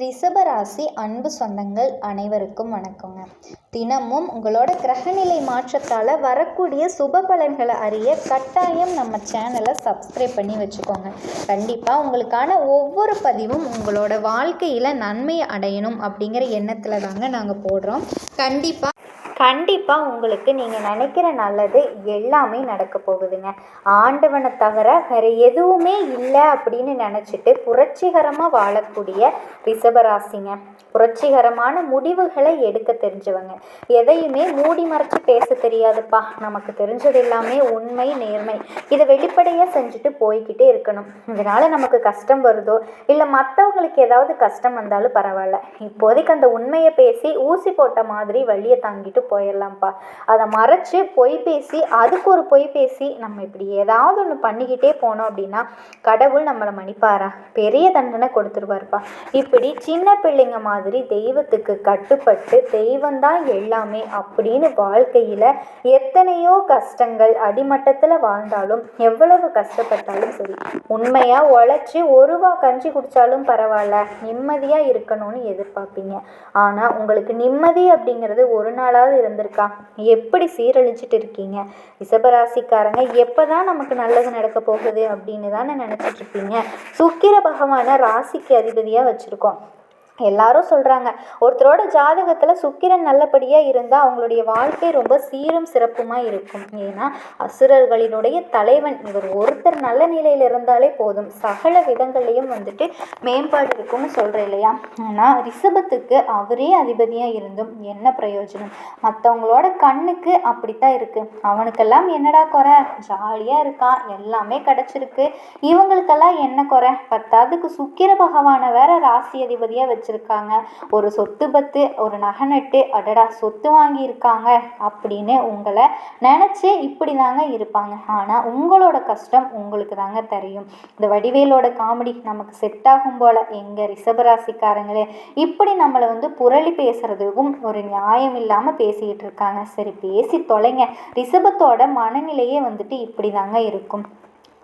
ரிஷபராசி அன்பு சொந்தங்கள் அனைவருக்கும் வணக்கங்க. தினமும் உங்களோட கிரகநிலை மாற்றத்தால் வரக்கூடிய சுப பலன்களை அறிய கட்டாயம் நம்ம சேனலை சப்ஸ்கிரைப் பண்ணி வச்சுக்கோங்க. கண்டிப்பாக உங்களுக்கான ஒவ்வொரு பதிவும் உங்களோட வாழ்க்கையில் நன்மை அடையணும் அப்படிங்கிற எண்ணத்தில் தாங்க நாங்கள் போடுறோம். கண்டிப்பாக கண்டிப்பாக உங்களுக்கு நீங்கள் நினைக்கிற நல்லது எல்லாமே நடக்க போகுதுங்க. ஆண்டவனை தவிர வேறு எதுவுமே இல்லை அப்படின்னு நினச்சிட்டு புரட்சிகரமாக வாழக்கூடிய ரிஷபராசிங்க. புரட்சிகரமான முடிவுகளை எடுக்க தெரிஞ்சவங்க. எதையுமே மூடி மறைச்சு பேச தெரியாதுப்பா. நமக்கு தெரிஞ்சது எல்லாமே உண்மை நேர்மை. இதை வெளிப்படையாக செஞ்சுட்டு போய்கிட்டே இருக்கணும். இதனால் நமக்கு கஷ்டம் வருதோ? இல்லை மற்றவங்களுக்கு ஏதாவது கஷ்டம் வந்தாலும் பரவாயில்ல. இப்போதைக்கு அந்த உண்மையை பேசி ஊசி போட்ட மாதிரி வழியை தாங்கிட்டு போயிடலாம்ப்பா அதை மறைச்சு பொய் பேசி அதுக்கு ஒரு பொய் பேசி நம்ம இப்படி ஏதாவது ஒன்று பண்ணிக்கிட்டே போனோம் அப்படின்னா கடவுள் நம்மளை மன்னிப்பாரா? பெரிய தண்டனை கொடுத்துருவாருப்பா. இப்படி சின்ன பிள்ளைங்க மாதிரி தெய்வத்துக்கு கட்டுப்பட்டு தெய்வந்தான் எல்லாமே அப்படின்னு வாழ்க்கையில் எத்தனையோ கஷ்டங்கள் அடிமட்டத்தில் வாழ்ந்தாலும் எவ்வளவு கஷ்டப்பட்டாலும் சரி உண்மையாக உழைச்சி ஒருவா கஞ்சி குடித்தாலும் பரவாயில்ல நிம்மதியாக இருக்கணும்னு எதிர்பார்ப்பீங்க. ஆனால் உங்களுக்கு நிம்மதி அப்படிங்கிறது ஒரு நாளாவது இருந்திருக்கா? எப்படி சீரழிச்சிட்டு இருக்கீங்க? ரிஷபராசிக்காரங்க எப்போ தான் நமக்கு நல்லது நடக்க போகுது அப்படின்னு தானே நினச்சிட்ருப்பீங்க சுக்கிர பகவானை ராசிக்கு அதிபதியாக வச்சுருக்கோம். எல்லாரும் சொல்கிறாங்க ஒருத்தரோட ஜாதகத்தில் சுக்கிரன் நல்லபடியாக இருந்தால் அவங்களுடைய வாழ்க்கை ரொம்ப சீரும் சிறப்புமாக இருக்கும். ஏன்னா அசுரர்களினுடைய தலைவன் இவர் ஒருத்தர் நல்ல நிலையில் இருந்தாலே போதும். சகல விதங்கள்லையும் வந்துட்டு மேம்பாடு இருக்கும்னு சொல்கிறேன் இல்லையா? ஆனால் ரிஷபத்துக்கு அவரே அதிபதியாக இருந்தும் என்ன பிரயோஜனம்? மற்றவங்களோட கண்ணுக்கு அப்படித்தான் இருக்குது அவனுக்கெல்லாம் என்னடா குறை? ஜாலியாக இருக்கான். எல்லாமே கிடச்சிருக்கு. இவங்களுக்கெல்லாம் என்ன குறை? பத்தாவதுக்கு சுக்கிர பகவானை வேற ராசி அதிபதியாக வச்சு வச்சுருக்காங்க. ஒரு சொத்து பத்து ஒரு நகை நட்டு அடடா சொத்து வாங்கியிருக்காங்க அப்படின்னு உங்களை நினச்சி இப்படி தாங்க இருப்பாங்க. ஆனால் உங்களோட கஷ்டம் உங்களுக்கு தாங்க தெரியும். இந்த வடிவேலோட காமெடி நமக்கு செட் ஆகும் போல். எங்கள் ரிஷபராசிக்காரங்களே இப்படி நம்மளை வந்து புரளி பேசுகிறதுக்கும் ஒரு நியாயம் இல்லாமல் பேசிக்கிட்டு இருக்காங்க. சரி பேசி தொலைங்க. ரிஷபத்தோட மனநிலையே வந்துட்டு இப்படி தாங்க இருக்கும்.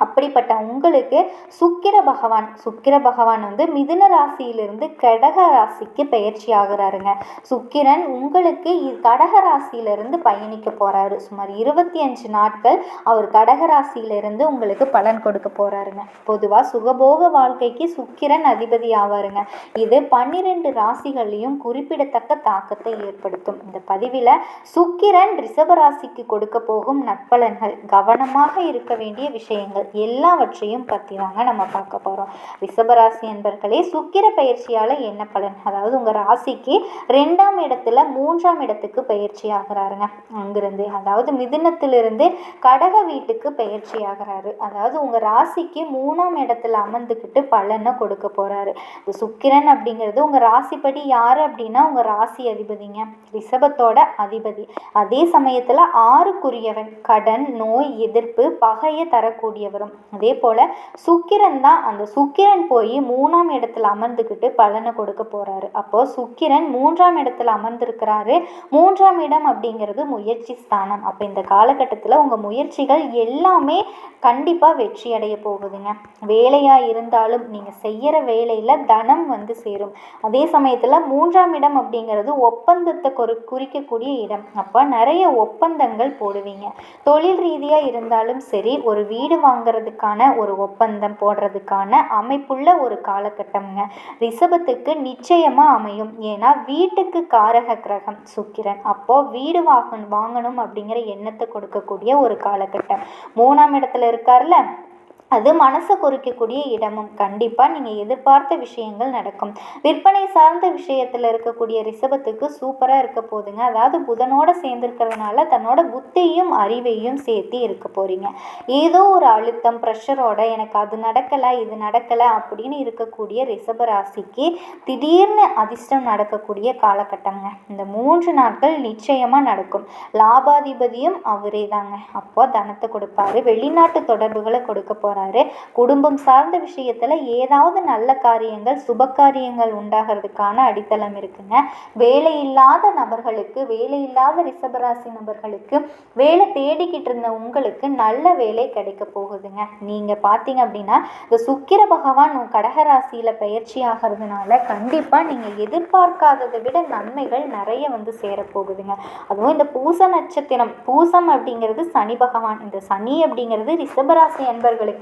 அப்படிப்பட்ட உங்களுக்கு சுக்கிர பகவான் சுக்கிர பகவான் வந்து மிதுன ராசியிலிருந்து கடக ராசிக்கு பயிற்சி ஆகுறாருங்க. சுக்கிரன் உங்களுக்கு கடக ராசியிலிருந்து பயணிக்க போறாரு. சுமார் இருபத்தி அஞ்சு நாட்கள் அவர் கடக ராசியிலிருந்து உங்களுக்கு பலன் கொடுக்க போறாருங்க. பொதுவாக சுகபோக வாழ்க்கைக்கு சுக்கிரன் அதிபதி ஆவாருங்க. இது பன்னிரெண்டு ராசிகள்லையும் குறிப்பிடத்தக்க தாக்கத்தை ஏற்படுத்தும். இந்த பதிவில் சுக்கிரன் ரிஷபராசிக்கு கொடுக்க போகும் நட்பலன்கள் கவனமாக இருக்க வேண்டிய விஷயங்கள் எல்லாவற்றையும் பற்றி தாங்க நம்ம பார்க்க போகிறோம் ரிஷபராசி என்பர்களே சுக்கிர பயிற்சியால் என்ன பலன்? அதாவது உங்கள் ராசிக்கு ரெண்டாம் இடத்துல மூன்றாம் இடத்துக்கு பயிற்சி ஆகிறாருங்க. அங்கிருந்து அதாவது மிதுனத்திலிருந்து கடக வீட்டுக்கு பயிற்சி ஆகிறாரு. அதாவது உங்கள் ராசிக்கு மூணாம் இடத்துல அமர்ந்துக்கிட்டு பலனை கொடுக்க போகிறாரு இந்த சுக்கிரன் அப்படிங்கிறது உங்கள் ராசிப்படி யார் அப்படின்னா உங்கள் ராசி அதிபதிங்க. ரிஷபத்தோட அதிபதி. அதே சமயத்தில் ஆறுக்குரியவன். கடன் நோய் எதிர்ப்பு பகையை தரக்கூடியவர். வரும். அதே போல் சுக்கிரன் தான் அந்த சுக்கிரன் போய் மூணாம் இடத்துல அமர்ந்துக்கிட்டு பலனை கொடுக்க போகிறாரு அப்போது சுக்கிரன் மூன்றாம் இடத்துல அமர்ந்திருக்கிறாரு. மூன்றாம் இடம் அப்படிங்கிறது முயற்சி ஸ்தானம். அப்போ இந்த காலகட்டத்தில் உங்கள் முயற்சிகள் எல்லாமே கண்டிப்பாக வெற்றி அடைய போகுதுங்க. வேலையாக இருந்தாலும் நீங்கள் செய்கிற வேலையில் தனம் வந்து சேரும். அதே சமயத்தில் மூன்றாம் இடம் அப்படிங்கிறது ஒப்பந்தத்தை குறி குறிக்கக்கூடிய இடம். அப்போ நிறைய ஒப்பந்தங்கள் போடுவீங்க. தொழில் ரீதியாக இருந்தாலும் சரி ஒரு வீடு வாங்க போடுறதுக்கான ஒரு ஒப்பந்தம் போடுறதுக்கான அமைப்புள்ள ஒரு காலகட்டம்ங்க. ரிஷபத்துக்கு நிச்சயமாக அமையும். ஏன்னா வீட்டுக்கு காரக கிரகம் சுக்கிரன். அப்போது வீடு வாங்கணும் வாங்கணும் அப்படிங்கிற எண்ணத்தை கொடுக்கக்கூடிய ஒரு காலகட்டம். மூணாம் இடத்துல இருக்கார்ல அது மனசை குறிக்கக்கூடிய இடமும். கண்டிப்பாக நீங்கள் எதிர்பார்த்த விஷயங்கள் நடக்கும். விற்பனை சார்ந்த விஷயத்தில் இருக்கக்கூடிய ரிஷபத்துக்கு சூப்பராக இருக்க போகுதுங்க அதாவது புதனோட சேர்ந்துருக்கிறதுனால தன்னோட புத்தியும் அறிவையும் சேர்த்து இருக்க போகிறீங்க ஏதோ ஒரு அழுத்தம் ப்ரெஷரோட எனக்கு அது நடக்கலை இது நடக்கலை அப்படின்னு இருக்கக்கூடிய ரிஷப ராசிக்கு திடீர்னு அதிர்ஷ்டம் நடக்கக்கூடிய காலகட்டங்க. இந்த மூன்று நாட்கள் நிச்சயமாக நடக்கும். லாபாதிபதியும் அவரே தாங்க. அப்போ தனத்தை கொடுப்பாரு. வெளிநாட்டு தொடர்புகளை கொடுக்க போகிறார் போகிறாரு குடும்பம் சார்ந்த விஷயத்தில் ஏதாவது நல்ல காரியங்கள் சுப காரியங்கள் உண்டாகிறதுக்கான அடித்தளம் இருக்குங்க. வேலை இல்லாத நபர்களுக்கு வேலை இல்லாத ரிஷபராசி நபர்களுக்கு வேலை தேடிக்கிட்டு இருந்த உங்களுக்கு நல்ல வேலை கிடைக்க போகுதுங்க. நீங்கள் பார்த்தீங்க அப்படின்னா இந்த சுக்கிர பகவான் கடகராசியில் பயிற்சி ஆகிறதுனால கண்டிப்பாக நீங்கள் எதிர்பார்க்காததை விட நன்மைகள் நிறைய வந்து சேரப்போகுதுங்க அதுவும் இந்த பூச நட்சத்திரம் பூசம் அப்படிங்கிறது சனி பகவான். இந்த சனி அப்படிங்கிறது ரிஷபராசி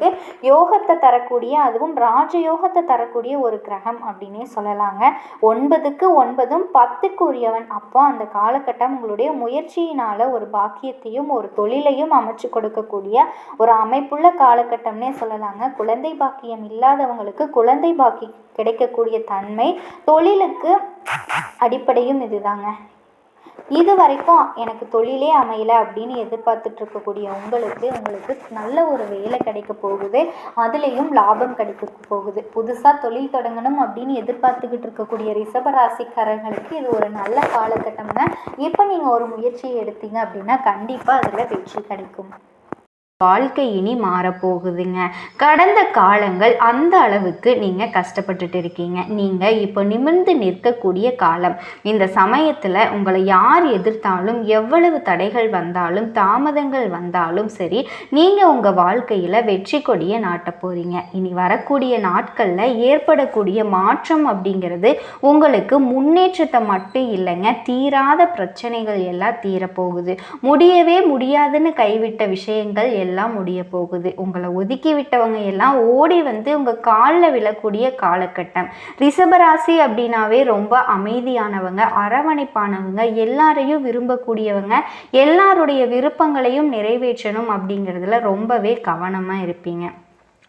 என்பர்களுக்கு யோகத்தை தரக்கூடிய அதுவும் ராஜயோகத்தை தரக்கூடிய ஒரு கிரகம் அப்படின்னே சொல்லலாங்க. ஒன்பதுக்கு ஒன்பதும் பத்துக்கு உரியவன் அப்போ அந்த காலகட்டம் உங்களுடைய முயற்சியினால் ஒரு பாக்கியத்தையும் ஒரு தொழிலையும் அமைச்சு கொடுக்கக்கூடிய ஒரு அமைப்புள்ள காலகட்டம்னே சொல்லலாங்க. குழந்தை பாக்கியம் இல்லாதவங்களுக்கு குழந்தை பாக்கி கிடைக்கக்கூடிய தன்மை தொழிலுக்கு அடிப்படையும் இதுதாங்க. இது வரைக்கும் எனக்கு தொழிலே அமையலை அப்படின்னு எதிர்பார்த்துட்டு இருக்கக்கூடிய உங்களுக்கு உங்களுக்கு நல்ல ஒரு வேலை கிடைக்க போகுது. அதுலேயும் லாபம் கிடைக்க போகுது. புதுசாக தொழில் தொடங்கணும் அப்படின்னு எதிர்பார்த்துக்கிட்டு இருக்கக்கூடிய ரிசபராசிக்காரர்களுக்கு இது ஒரு நல்ல காலகட்டம்ங்க. இப்போ நீங்கள் ஒரு முயற்சியை எடுத்தீங்க அப்படின்னா கண்டிப்பாக அதில் வெற்றி கிடைக்கும். வாழ்க்கை இனி மாறப்போகுதுங்க. கடந்த காலங்கள் அந்த அளவுக்கு நீங்கள் கஷ்டப்பட்டுட்டு இருக்கீங்க. நீங்கள் இப்போ நிமிர்ந்து நிற்கக்கூடிய காலம். இந்த சமயத்தில் உங்களை யார் எதிர்த்தாலும் எவ்வளவு தடைகள் வந்தாலும் தாமதங்கள் வந்தாலும் சரி நீங்கள் உங்கள் வாழ்க்கையில் வெற்றி கொடியை நாட்ட போகிறீங்க இனி வரக்கூடிய நாட்களில் ஏற்படக்கூடிய மாற்றம் அப்படிங்கிறது உங்களுக்கு முன்னேற்றத்தை மட்டும் இல்லைங்க தீராத பிரச்சனைகள் எல்லாம் தீரப்போகுது. முடியவே முடியாதுன்னு கைவிட்ட விஷயங்கள் எல்லாம் முடிய போகுது. உங்களை ஒதுக்கி விட்டவங்க எல்லாம் ஓடி வந்து உங்கள் காலில் விழக்கூடிய காலகட்டம். ரிஷபராசி அப்படின்னாவே ரொம்ப அமைதியானவங்க அரவணைப்பானவங்க எல்லாரையும் விரும்பக்கூடியவங்க எல்லாருடைய விருப்பங்களையும் நிறைவேற்றணும் அப்படிங்கிறதுல ரொம்பவே கவனமாக இருப்பீங்க.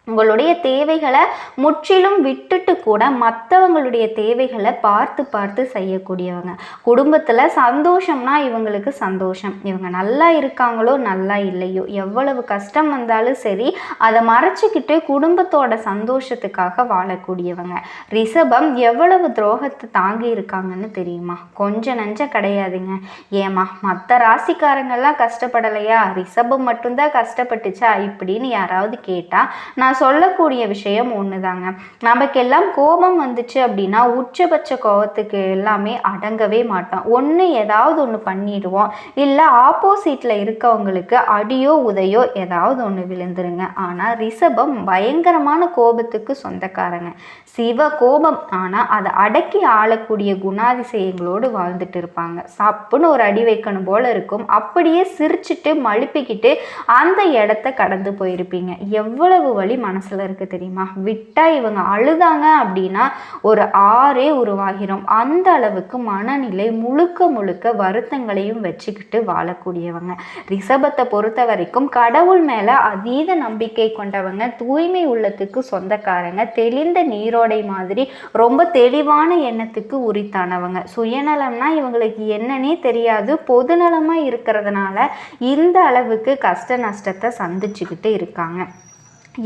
உங்களுடைய தேவைகளை முற்றிலும் விட்டுட்டு கூட மற்றவங்களுடைய தேவைகளை பார்த்து பார்த்து செய்யக்கூடியவங்க. குடும்பத்தில் சந்தோஷம்னா இவங்களுக்கு சந்தோஷம். இவங்க நல்லா இருக்காங்களோ நல்லா இல்லையோ எவ்வளவு கஷ்டம் வந்தாலும் சரி அதை மறைச்சிக்கிட்டு குடும்பத்தோட சந்தோஷத்துக்காக வாழக்கூடியவங்க. ரிஷபம் எவ்வளவு துரோகத்தை தாங்கி இருக்காங்கன்னு தெரியுமா? கொஞ்சம் நஞ்ச கிடையாதுங்க. ஏமா மற்ற ராசிக்காரங்கள்லாம் கஷ்டப்படலையா? ரிஷபம் மட்டும்தான் கஷ்டப்பட்டுச்சா? இப்படின்னு யாராவது கேட்டால் நான் சொல்லக்கூடிய விஷயம் ஒன்று தாங்க நமக்கெல்லாம் கோபம் வந்துச்சு அப்படின்னா உச்சபட்ச கோபத்துக்கு எல்லாமே அடங்கவே மாட்டோம். ஒன்று ஏதாவது ஒன்று பண்ணிடுவோம். இல்லை ஆப்போசிட்டில் இருக்கவங்களுக்கு அடியோ உதையோ ஏதாவது ஒன்று விழுந்துருங்க. ஆனால் ரிஷபம் பயங்கரமான கோபத்துக்கு சொந்தக்காரங்க. சிவ கோபம் ஆனால் அதை அடக்கி ஆளக்கூடிய குணாதிசயங்களோடு வாழ்ந்துட்டு இருப்பாங்க. சப்புன்னு ஒரு அடி வைக்கணும் போல இருக்கும். அப்படியே சிரிச்சிட்டு மழுப்பிக்கிட்டு அந்த இடத்த கடந்து போயிருப்பீங்க. எவ்வளவு வழி மனசில் இருக்குது தெரியுமா? விட்டால் இவங்க அழுதாங்க அப்படின்னா ஒரு ஆறே உருவாகிறோம் அந்த அளவுக்கு மனநிலை முழுக்க முழுக்க வருத்தங்களையும் வச்சுக்கிட்டு வாழக்கூடியவங்க. ரிஷபத்தை பொறுத்த வரைக்கும் கடவுள் மேலே அதீத நம்பிக்கை கொண்டவங்க தூய்மை உள்ளத்துக்கு சொந்தக்காரங்க தெளிந்த நீரோடை மாதிரி ரொம்ப தெளிவான எண்ணத்துக்கு உரித்தானவங்க. சுயநலம்னா இவங்களுக்கு என்னன்னே தெரியாது. பொதுநலமாக இருக்கிறதுனால இந்த அளவுக்கு கஷ்ட நஷ்டத்தை சந்திச்சுக்கிட்டு இருக்காங்க.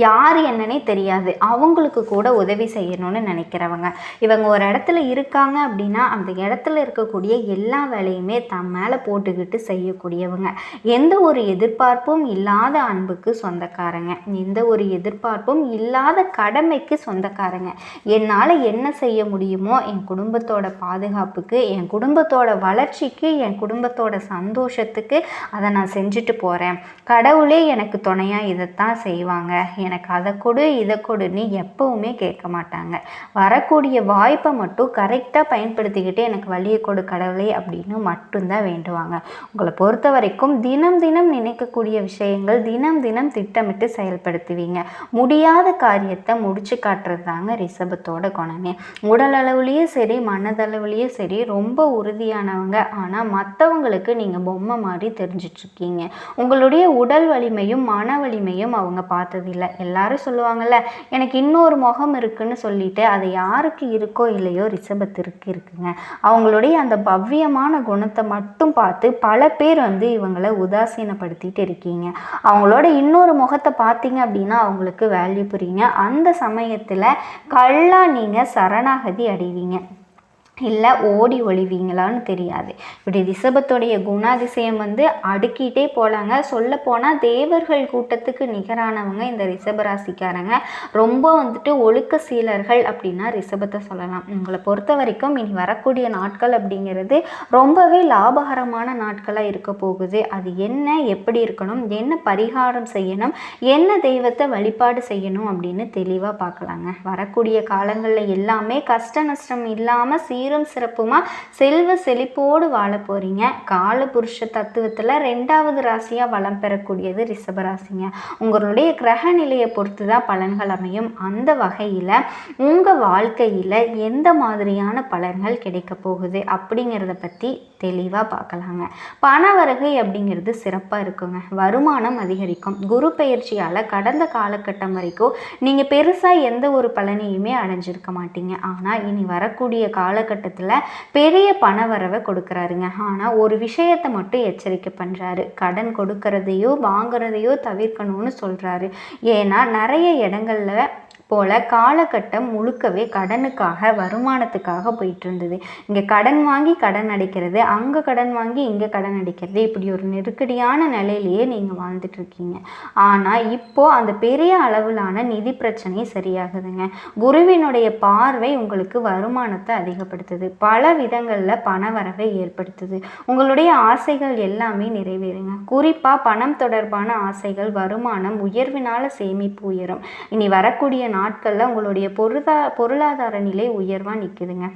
யார் என்னன்னே தெரியாது. அவங்களுக்கு கூட உதவி செய்யணும்னு நினைக்கிறவங்க. இவங்க ஒரு இடத்துல இருக்காங்க அப்படின்னா அந்த இடத்துல இருக்கக்கூடிய எல்லா வேலையுமே தம் மேலே போட்டுக்கிட்டு செய்யக்கூடியவங்க. எந்த ஒரு எதிர்பார்ப்பும் இல்லாத அன்புக்கு சொந்தக்காரங்க. எந்த ஒரு எதிர்பார்ப்பும் இல்லாத கடமைக்கு சொந்தக்காரங்க. என்னால் என்ன செய்ய முடியுமோ என் குடும்பத்தோட பாதுகாப்புக்கு என் குடும்பத்தோட வளர்ச்சிக்கு என் குடும்பத்தோட சந்தோஷத்துக்கு அதை நான் செஞ்சுட்டு போகிறேன் கடவுளே எனக்கு துணையாக இதைத்தான் செய்வாங்க. எனக்கு அதை கொடு இதை கொடுன்னு எப்பவுமே கேட்க மாட்டாங்க. வரக்கூடிய வாய்ப்பை மட்டும் கரெக்டாக பயன்படுத்திக்கிட்டு எனக்கு வழியை கொடு கடவுளே அப்படின்னு மட்டும்தான் வேண்டுவாங்க. உங்களை பொறுத்த வரைக்கும் தினம் தினம் நினைக்கக்கூடிய விஷயங்கள் தினம் தினம் திட்டமிட்டு செயல்படுத்துவீங்க. முடியாத காரியத்தை முடிச்சு காட்டுறது தாங்க ரிஷபத்தோட குணமே. உடல் அளவுலேயும் சரி மனதளவுலேயும் சரி ரொம்ப உறுதியானவங்க. ஆனால் மற்றவங்களுக்கு நீங்கள் பொம்மை மாதிரி தெரிஞ்சிட்ருக்கீங்க. உங்களுடைய உடல் வலிமையும் மன வலிமையும் அவங்க பார்த்ததில்லை. எல்லாரும் சொல்லுவாங்கல்ல எனக்கு இன்னொரு முகம் இருக்குன்னு சொல்லிட்டு அது யாருக்கு இருக்கோ இல்லையோ ரிஷபத்திற்கு இருக்குங்க. அவங்களுடைய அந்த பவ்யமான குணத்தை மட்டும் பார்த்து பல பேர் வந்து இவங்களை உதாசீனப்படுத்திட்டு இருக்கீங்க. அவங்களோட இன்னொரு முகத்தை பார்த்தீங்க அப்படின்னா அவங்களுக்கு வேல்யூ புரியுங்க. அந்த சமயத்தில் கல்லா நீங்கள் சரணாகதி அடைவீங்க. இல்லை ஓடி ஒழிவீங்களான்னு தெரியாது. இப்படி ரிஷபத்துடைய குணாதிசயம் வந்து அடுக்கிட்டே போகலாங்க சொல்லப்போனால் தேவர்கள் கூட்டத்துக்கு நிகரானவங்க இந்த ரிஷபராசிக்காரங்க. ரொம்ப வந்துட்டு ஒழுக்க சீலர்கள் அப்படின்னா ரிஷபத்தை சொல்லலாம். உங்களை பொறுத்த வரைக்கும் இனி வரக்கூடிய நாட்கள் அப்படிங்கிறது ரொம்பவே லாபகரமான நாட்களாக இருக்க போகுது. அது என்ன எப்படி இருக்கணும் என்ன பரிகாரம் செய்யணும் என்ன தெய்வத்தை வழிபாடு செய்யணும் அப்படின்னு தெளிவாக பார்க்கலாங்க. வரக்கூடிய காலங்களில் எல்லாமே கஷ்ட நஷ்டம் இல்லாமல் சீரும் சிறப்புமா? செல்வ செழிப்போடு வாழ போகிறீங்க காலபுருஷ தத்துவத்தில் ரெண்டாவது ராசியாக வளம் பெறக்கூடியது ரிஷப ராசிங்க உங்களுடைய கிரக நிலையை பொறுத்து தான் பலன்கள் அமையும். அந்த வகையில் உங்கள் வாழ்க்கையில் எந்த மாதிரியான பலன்கள் கிடைக்க போகுது அப்படிங்கிறத பற்றி தெளிவாக பார்க்கலாங்க. பண வருகை அப்படிங்கிறது சிறப்பாக இருக்குங்க. வருமானம் அதிகரிக்கும். குரு பயிற்சியால் கடந்த காலகட்டம் வரைக்கும் நீங்கள் பெருசாக எந்த ஒரு பலனையுமே அடைஞ்சிருக்க மாட்டீங்க. ஆனால் இனி வரக்கூடிய காலகட்டத்தில் பெரிய பண வரவை கொடுக்குறாருங்க. ஆனால் ஒரு விஷயத்தை மட்டும் எச்சரிக்கை பண்ணுறாரு கடன் கொடுக்கறதையோ வாங்குறதையோ தவிர்க்கணும்னு சொல்கிறாரு ஏன்னா நிறைய இடங்கள்ல போல காலகட்டம் முழுக்கவே கடனுக்காக வருமானத்துக்காக போயிட்டு இருந்தது இங்கே கடன் வாங்கி கடன் அடைக்கிறது அங்கே கடன் வாங்கி இங்கே கடன் அடைக்கிறது இப்படி ஒரு நெருக்கடியான நிலையிலேயே நீங்கள் வாழ்ந்துட்டு இருக்கீங்க ஆனால் இப்போ அந்த பெரிய அளவிலான நிதி பிரச்சனை சரியாகுதுங்க. குருவினுடைய பார்வை உங்களுக்கு வருமானத்தை அதிகப்படுத்துது. பல விதங்களில் பண வரவை ஏற்படுத்துது. உங்களுடைய ஆசைகள் எல்லாமே நிறைவேறுங்க. குறிப்பாக பணம் தொடர்பான ஆசைகள் வருமானம் உயர்வினால சேமிப்பு உயரும். இனி வரக்கூடிய நாட்களில் உங்களுடைய பொருளா பொருளாதார நிலை உயர்வாக நிற்குதுங்க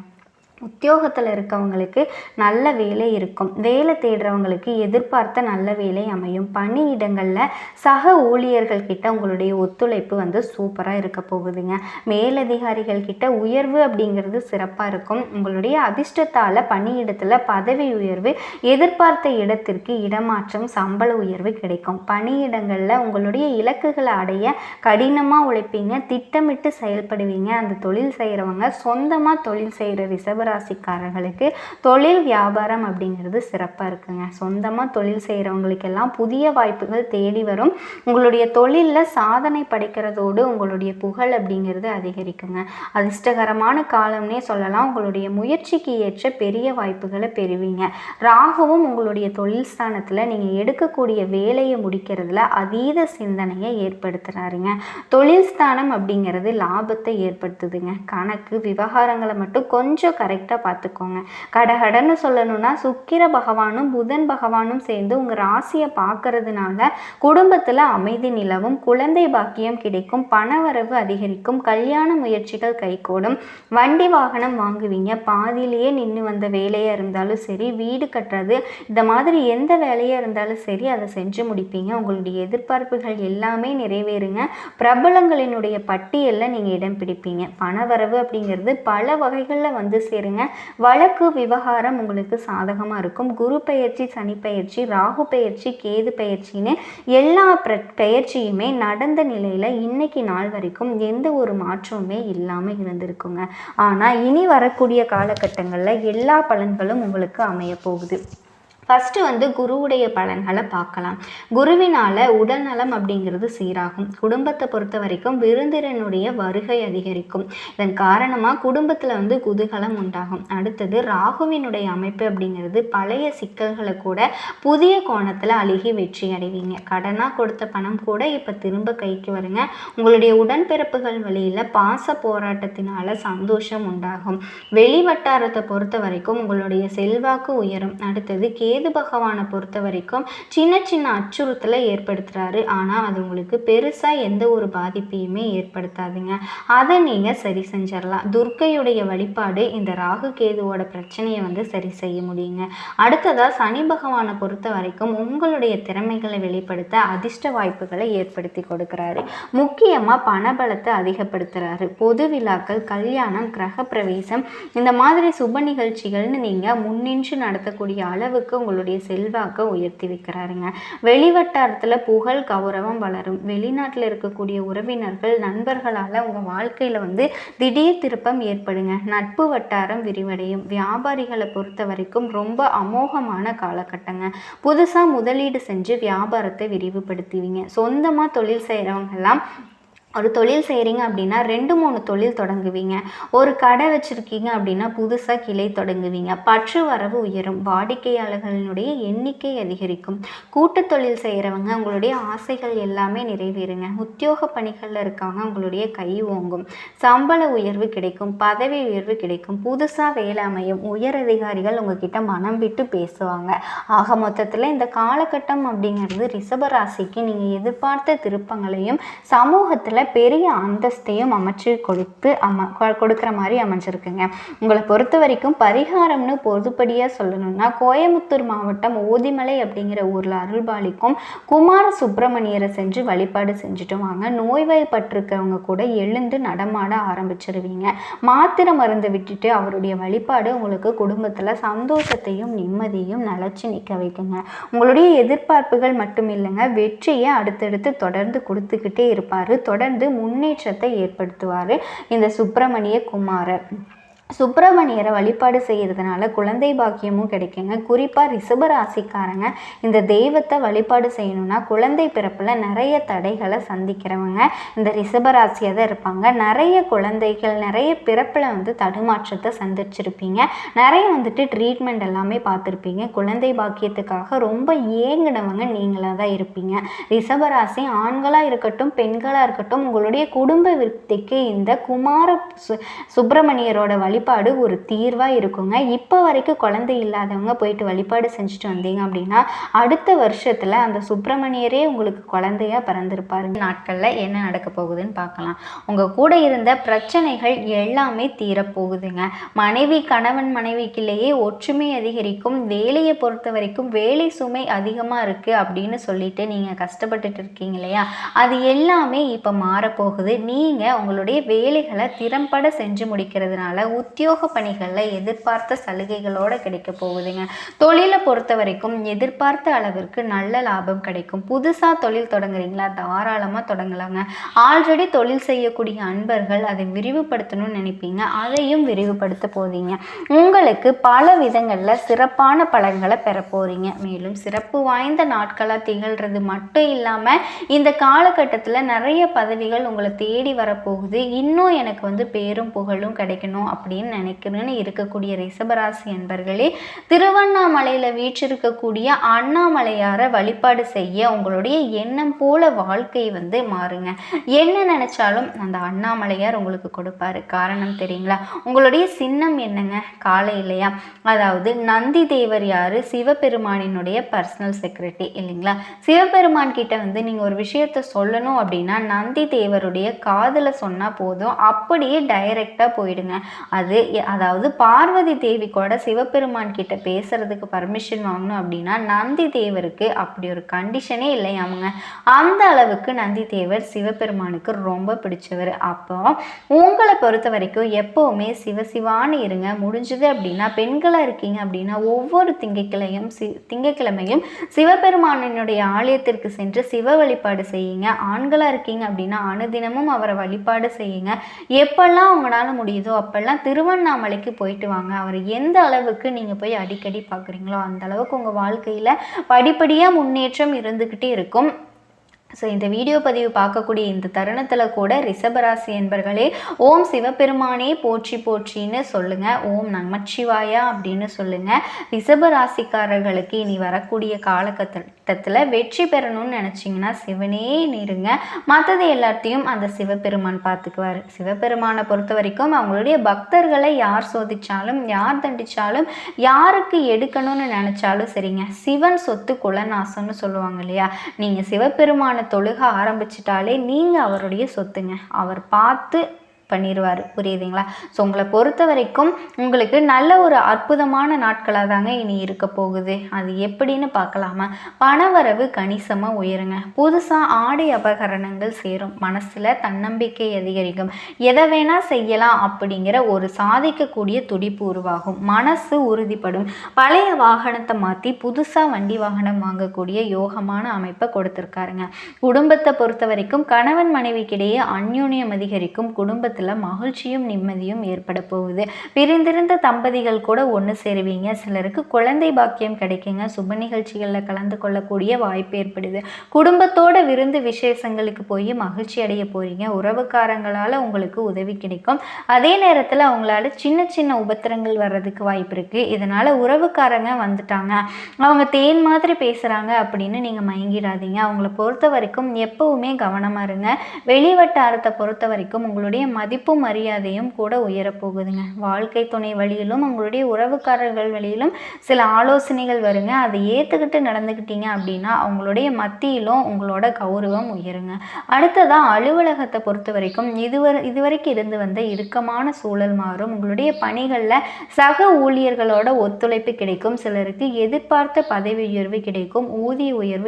உத்தியோகத்தில் இருக்கவங்களுக்கு நல்ல வேலை இருக்கும். வேலை தேடுறவங்களுக்கு எதிர்பார்த்த நல்ல வேலை அமையும். பணியிடங்களில் சக ஊழியர்கள் கிட்ட உங்களுடைய ஒத்துழைப்பு வந்து சூப்பராக இருக்க போகுதுங்க. மேலதிகாரிகள் கிட்ட உயர்வு அப்படிங்கிறது சிறப்பாக இருக்கும். உங்களுடைய அதிர்ஷ்டத்தால் பணியிடத்தில் பதவி உயர்வு எதிர்பார்த்த இடத்திற்கு இடமாற்றம் சம்பள உயர்வு கிடைக்கும். பணியிடங்களில் உங்களுடைய இலக்குகளை அடைய கடினமாக உழைப்பீங்க. திட்டமிட்டு செயல்படுவீங்க. அந்த தொழில் செய்கிறவங்க சொந்தமாக தொழில் செய்கிற கும்பராசிக்காரர்களுக்கு தொழில் வியாபாரம் அப்படிங்கிறது சிறப்பாக இருக்குங்க. சொந்தமாக தொழில் செய்கிறவங்களுக்கெல்லாம் புதிய வாய்ப்புகள் தேடி வரும். உங்களுடைய தொழிலில் சாதனை படைக்கிறதோடு உங்களுடைய புகழ் அப்படிங்கிறது அதிகரிக்குங்க. அதிர்ஷ்டகரமான காலம்னே சொல்லலாம். உங்களுடைய முயற்சிக்கு ஏற்ற பெரிய வாய்ப்புகளை பெறுவீங்க. ராகுவும் உங்களுடைய தொழில் ஸ்தானத்தில் நீங்கள் எடுக்கக்கூடிய வேலையை முடிக்கிறதுல அதீத சிந்தனையை ஏற்படுத்துகிறாருங்க தொழில் ஸ்தானம் அப்படிங்கிறது லாபத்தை ஏற்படுத்துதுங்க. கணக்கு விவகாரங்களை மட்டும் கொஞ்சம் கரெக்டாக பார்த்துக்கோங்க கடகடன்னு சொல்லணும்னா சுக்கிர பகவானும் புதன் பகவானும் சேர்ந்து உங்கள் ராசியை பார்க்கறதுனால குடும்பத்தில் அமைதி நிலவும் குழந்தை பாக்கியம் கிடைக்கும் பணவரவு அதிகரிக்கும் கல்யாண முயற்சிகள் கைகூடும் வண்டி வாகனம் வாங்குவீங்க. பாதியிலேயே நின்று வந்த வேலையாக இருந்தாலும் சரி வீடு கட்டுறது இந்த மாதிரி எந்த வேலையாக இருந்தாலும் சரி அதை செஞ்சு முடிப்பீங்க. உங்களுடைய எதிர்பார்ப்புகள் எல்லாமே நிறைவேறுங்க. பிரபலங்களினுடைய பட்டியலில் நீங்கள் இடம் பிடிப்பீங்க. பணவரவு அப்படிங்கிறது பல வகைகளில் வந்து சேருங்க வழக்கு விவகாரம் உங்களுக்கு சாதகமாக இருக்கும். குரு பெயர்ச்சி சனி பெயர்ச்சி ராகு பெயர்ச்சி கேது பெயர்ச்சின்னு எல்லா பிர பெயர்ச்சியுமே நடந்த நிலையில் இன்னைக்கு நாள் வரைக்கும் எந்த ஒரு மாற்றமுமே இல்லாமல் இருந்திருக்குங்க. ஆனால் இனி வரக்கூடிய காலகட்டங்களில் எல்லா பலன்களும் உங்களுக்கு அமைய போகுது ஃபஸ்ட்டு வந்து குருவுடைய பலன்களை பார்க்கலாம். குருவினால் உடல்நலம் அப்படிங்கிறது சீராகும். குடும்பத்தை பொறுத்த வரைக்கும் விருந்தினனுடைய வருகை அதிகரிக்கும். இதன் காரணமாக குடும்பத்தில் வந்து குதூகலம் உண்டாகும். அடுத்தது ராகுவினுடைய அமைப்பு அப்படிங்கிறது பழைய சிக்கல்களை கூட புதிய கோணத்தில் அழுகி வெற்றி அடைவீங்க. கடனாக கொடுத்த பணம் கூட இப்போ திரும்ப கைக்கு வருங்க. உங்களுடைய உடன்பிறப்புகள் வழியில் பாச போராட்டத்தினால சந்தோஷம் உண்டாகும். வெளி வட்டாரத்தை பொறுத்த வரைக்கும் உங்களுடைய செல்வாக்கு உயரும். அடுத்தது கே கேது பகவானை பொறுத்த வரைக்கும் சின்ன சின்ன அச்சுறுத்தலை ஏற்படுத்துகிறாரு ஆனால் அது உங்களுக்கு பெருசாக எந்த ஒரு பாதிப்பையுமே ஏற்படுத்தாதுங்க. அதை நீங்கள் சரி செஞ்சிடலாம். துர்க்கையுடைய வழிபாடு இந்த ராகு கேதுவோட பிரச்சனையை வந்து சரி செய்ய முடியுங்க. அடுத்ததாக சனி பகவானை பொறுத்த வரைக்கும் உங்களுடைய திறமைகளை வெளிப்படுத்த அதிர்ஷ்ட வாய்ப்புகளை ஏற்படுத்தி கொடுக்குறாரு. முக்கியமாக பணபலத்தை அதிகப்படுத்துகிறாரு பொது விழாக்கள் கல்யாணம் கிரகப்பிரவேசம் இந்த மாதிரி சுப நிகழ்ச்சிகள்னு நீங்கள் முன்னின்று நடத்தக்கூடிய அளவுக்கு உங்களுடைய செல்வாக்கை உயர்த்தி வைக்கிறாருங்க. வெளிவட்டாரத்தில் புகழ் கௌரவம் வளரும். வெளிநாட்டில் இருக்கக்கூடிய உறவினர்கள் நண்பர்களால் உங்கள் வாழ்க்கையில் வந்து திடீர் திருப்பம் ஏற்படுங்க. நட்பு வட்டாரம் விரிவடையும். வியாபாரிகளை பொறுத்த வரைக்கும் ரொம்ப அமோகமான காலகட்டங்க. புதுசாக முதலீடு செஞ்சு வியாபாரத்தை விரிவுபடுத்துவீங்க. சொந்தமாக தொழில் செய்கிறவங்கெல்லாம் ஒரு தொழில் செய்கிறீங்க அப்படின்னா ரெண்டு மூணு தொழில் தொடங்குவீங்க. ஒரு கடை வச்சுருக்கீங்க அப்படின்னா புதுசாக கிளை தொடங்குவீங்க. பற்று வரவு உயரும். வாடிக்கையாளர்களினுடைய எண்ணிக்கை அதிகரிக்கும். கூட்டு தொழில் செய்கிறவங்க உங்களுடைய ஆசைகள் எல்லாமே நிறைவேறுங்க. உத்தியோக பணிகளில் இருக்கவங்க உங்களுடைய கை ஓங்கும். சம்பள உயர்வு கிடைக்கும். பதவி உயர்வு கிடைக்கும். புதுசாக வேலை அமையும். உயர் அதிகாரிகள் உங்ககிட்ட மனம் விட்டு பேசுவாங்க. ஆக மொத்தத்தில் இந்த காலகட்டம் அப்படிங்கிறது ரிஷபராசிக்கு நீங்கள் எதிர்பார்த்த திருப்பங்களையும் சமூகத்தில் பெரிய அந்தஸ்தையும் அமைச்சு கொடுத்து அம கொ- கொடுக்குற மாதிரி அமைஞ்சிருக்குங்க. உங்களை பொறுத்த வரைக்கும் பரிகாரம்னு பொதுப்படியாக சொல்லணும்னா கோயமுத்தூர் மாவட்டம் ஓதிமலை அப்படிங்கிற ஊரில் அருள்பாலிக்கும் குமார சுப்பிரமணியரை செஞ்சு வழிபாடு செஞ்சுட்டு வாங்க. நோய்வாய்ப்பட்டிருக்கிறவங்க கூட எழுந்து நடமாட ஆரம்பிச்சிருவீங்க. மாத்திரை மருந்து விட்டுட்டு அவருடைய வழிபாடு உங்களுக்கு குடும்பத்தில் சந்தோஷத்தையும் நிம்மதியும் நிலச்சி நிற்க வைக்குங்க. உங்களுடைய எதிர்பார்ப்புகள் மட்டும் இல்லைங்க வெற்றியை அடுத்தடுத்து தொடர்ந்து கொடுத்துக்கிட்டே இருப்பார். தொடர்ந்து முன்னேற்றத்தை ஏற்படுத்துவார் இந்த சுப்பிரமணிய குமாரர். சுப்பிரமணியரை வழிபாடு செய்கிறதுனால குழந்தை பாக்கியமும் கிடைக்குங்க. குறிப்பாக ரிஷபராசிக்காரங்க இந்த தெய்வத்தை வழிபாடு செய்யணும்னா குழந்தை பிறப்பில் நிறைய தடைகளை சந்திக்கிறவங்க இந்த ரிஷபராசியாக தான் இருப்பாங்க. நிறைய குழந்தைகள் நிறைய பிறப்பில் வந்து தடுமாற்றத்தை சந்திச்சிருப்பீங்க. நிறைய வந்துட்டு ட்ரீட்மெண்ட் எல்லாமே பார்த்துருப்பீங்க. குழந்தை பாக்கியத்துக்காக ரொம்ப ஏங்கினவங்க நீங்களாக தான் இருப்பீங்க. ரிஷபராசி ஆண்களாக இருக்கட்டும் பெண்களாக இருக்கட்டும் உங்களுடைய குடும்ப விருத்திக்கு இந்த குமார சு சுப்பிரமணியரோட வழி வழிபாடு ஒரு தீர்வாக இருக்குங்க. இப்போ வரைக்கும் குழந்தை இல்லாதவங்க போயிட்டு வழிபாடு செஞ்சுட்டு வந்தீங்க அப்படின்னா அடுத்த வருஷத்தில் அந்த சுப்பிரமணியரே உங்களுக்கு குழந்தையா பிறந்திருப்பாரு. நாட்களில் என்ன நடக்க போகுதுன்னு பார்க்கலாம். உங்கள் கூட இருந்த பிரச்சனைகள் எல்லாமே தீரப்போகுதுங்க. மனைவி கணவன் மனைவிக்குள்ளேயே ஒற்றுமை அதிகரிக்கும். வேலையை பொறுத்த வரைக்கும் வேலை சுமை அதிகமாக இருக்குது அப்படின்னு சொல்லிட்டு நீங்கள் கஷ்டப்பட்டுட்டு இருக்கீங்க இல்லையா? அது எல்லாமே இப்போ மாறப்போகுது. நீங்கள் உங்களுடைய வேலைகளை திறம்பட செஞ்சு முடிக்கிறதுனால உத்தியோக பணிகளில் எதிர்பார்த்த சலுகைகளோடு கிடைக்க போகுதுங்க. தொழிலை பொறுத்த வரைக்கும் எதிர்பார்த்த அளவிற்கு நல்ல லாபம் கிடைக்கும். புதுசாக தொழில் தொடங்குறீங்களா? தாராளமாக தொடங்கலாங்க. ஆல்ரெடி தொழில் செய்யக்கூடிய அன்பர்கள் அதை விரிவுபடுத்தணும்னு நினைப்பீங்க. அதையும் விரிவுபடுத்த போதீங்க உங்களுக்கு பல விதங்களில் சிறப்பான பலன்களை பெற போகிறீங்க மேலும் சிறப்பு வாய்ந்த நாட்களாக திகழ்கிறது மட்டும் இல்லாமல் இந்த காலகட்டத்தில் நிறைய பதவிகள் உங்களை தேடி வரப்போகுது இன்னும் எனக்கு வந்து பேரும் புகழும் கிடைக்கணும் அப்படின்னு நினைக்கணும்னு இருக்கக்கூடிய ரிஷபராசி என்பர்களே திருவண்ணாமலையில் வீற்றிருக்கக்கூடிய அண்ணாமலையாரை வழிபாடு செய்ய உங்களுடைய எண்ணம் போல வாழ்க்கை வந்து மாறுங்க. என்ன நினைச்சாலும் அந்த அண்ணாமலையார் உங்களுக்கு கொடுப்பாரு. காரணம் தெரியுங்களா? உங்களுடைய சின்னம் என்னங்க? காலை இல்லையா? அதாவது நந்தி தேவர் யாரு? சிவபெருமானினுடைய பர்சனல் செக்ரட்டரி இல்லைங்களா? சிவபெருமான் கிட்ட வந்து நீங்க ஒரு விஷயத்த சொல்லணும் அப்படின்னா நந்தி தேவருடைய காதல சொன்னா போதும். அப்படியே டைரக்டா போயிடுங்க. அது எ- அதாவது பார்வதி தேவி கூட சிவபெருமான் கிட்ட பேசுறதுக்கு பர்மிஷன் வாங்கணும் அப்படின்னா நந்தி தேவருக்கு அப்படி ஒரு கண்டிஷனே இல்லையாமுங்க அந்த அளவுக்கு நந்தி தேவர் சிவபெருமானுக்கு ரொம்ப பிடிச்சவர். அப்போ உங்களை பொறுத்த வரைக்கும் எப்போவுமே சிவசிவான்னு இருங்க. முடிஞ்சது அப்படின்னா பெண்களாக இருக்கீங்க அப்படின்னா ஒவ்வொரு திங்கட்கிழையும் சி திங்கட்கிழமையும் சிவபெருமானினுடைய ஆலயத்திற்கு சென்று சிவ வழிபாடு செய்யுங்க. ஆண்களாக இருக்கீங்க அப்படின்னா அனுதினமும் அவரை வழிபாடு செய்யுங்க. எப்பெல்லாம் உங்களால் முடியுதோ அப்பெல்லாம் திருவண்ணாமலைக்கு போயிட்டு வாங்க. அவர் எந்த அளவுக்கு நீங்கள் போய் அடிக்கடி பார்க்குறீங்களோ அந்த அளவுக்கு உங்கள் வாழ்க்கையில் படிப்படியாக முன்னேற்றம் இருந்துக்கிட்டே இருக்கும். ஸோ இந்த வீடியோ பதிவு பார்க்கக்கூடிய இந்த தருணத்தில் கூட ரிஷபராசி என்பர்களே ஓம் சிவபெருமானே போற்றி போற்றின்னு சொல்லுங்கள் ஓம் நமச்சிவாயா அப்படின்னு சொல்லுங்கள் ரிஷபராசிக்காரர்களுக்கு இனி வரக்கூடிய காலகட்டத்தில் வெற்றி பெறணும்னு நினச்சிங்கன்னா சிவனே நிறுங்க மற்றது எல்லாத்தையும் அந்த சிவபெருமான் பார்த்துக்குவார். சிவபெருமானை பொறுத்த வரைக்கும் அவங்களுடைய பக்தர்களை யார் சோதித்தாலும் யார் தண்டித்தாலும் யாருக்கு எடுக்கணும்னு நினச்சாலும் சரிங்க. சிவன் சொத்து குலநாசம்னு சொல்லுவாங்க இல்லையா? நீங்கள் சிவபெருமான் தொழுக ஆரம்பிச்சிட்டாலே நீங்கள் அவருடைய சொத்துங்க. அவர் பார்த்து பண்ணிடுவார் புரியுதுங்களா? ஸோ உங்களை பொறுத்த வரைக்கும் உங்களுக்கு நல்ல ஒரு அற்புதமான நாட்களாக தாங்க இனி இருக்க போகுது. அது எப்படின்னு பார்க்கலாமா? பணவரவு கணிசமாக உயருங்க. புதுசாக ஆடை அபகரணங்கள் சேரும். மனசில் தன்னம்பிக்கை அதிகரிக்கும். எதை வேணால் செய்யலாம் அப்படிங்கிற ஒரு சாதிக்கக்கூடிய துடிப்பு உருவாகும். மனசு உறுதிப்படும். பழைய வாகனத்தை மாற்றி புதுசாக வண்டி வாகனம் வாங்கக்கூடிய யோகமான அமைப்பை கொடுத்துருக்காருங்க. குடும்பத்தை பொறுத்த வரைக்கும் கணவன் மனைவிக்கிடையே அந்யோன்யம் அதிகரிக்கும். குடும்பத்தை குடும்பத்தில் மகிழ்ச்சியும் நிம்மதியும் ஏற்பட போகுது. பிரிந்திருந்த தம்பதிகள் கூட ஒன்று சேருவீங்க. சிலருக்கு குழந்தை பாக்கியம் கிடைக்குங்க. சுப நிகழ்ச்சிகளில் கலந்து கொள்ளக்கூடிய வாய்ப்பு ஏற்படுது. குடும்பத்தோட விருந்து விசேஷங்களுக்கு போய் மகிழ்ச்சி அடைய போறீங்க. உறவுக்காரங்களால் உங்களுக்கு உதவி கிடைக்கும். அதே நேரத்தில் அவங்களால சின்ன சின்ன உபத்திரங்கள் வர்றதுக்கு வாய்ப்பு இருக்குது இதனால் உறவுக்காரங்க வந்துட்டாங்க. அவங்க தேன் மாதிரி பேசுகிறாங்க அப்படின்னு நீங்கள் மயங்கிடாதீங்க. அவங்கள பொறுத்த வரைக்கும் எப்பவுமே கவனமாக இருங்க. வெளி வட்டாரத்தை பொறுத்த வரைக்கும் உங்களுடைய மதிப்பும் மரியாதையும் கூட உயரப்போகுதுங்க. வாழ்க்கை துணை வழியிலும் உங்களுடைய உறவுக்காரர்கள் வழியிலும் சில ஆலோசனைகள் வருங்க. அதை ஏற்றுக்கிட்டு நடந்துக்கிட்டீங்க அப்படின்னா அவங்களுடைய மத்தியிலும் உங்களோட கௌரவம் உயருங்க. அடுத்ததாக அலுவலகத்தை பொறுத்த வரைக்கும் இதுவரை இதுவரைக்கும் இருந்து வந்த இறுக்கமான சூழல் மாறும். உங்களுடைய பணிகளில் சக ஊழியர்களோட ஒத்துழைப்பு கிடைக்கும். சிலருக்கு எதிர்பார்த்த பதவி உயர்வு கிடைக்கும். ஊதிய உயர்வு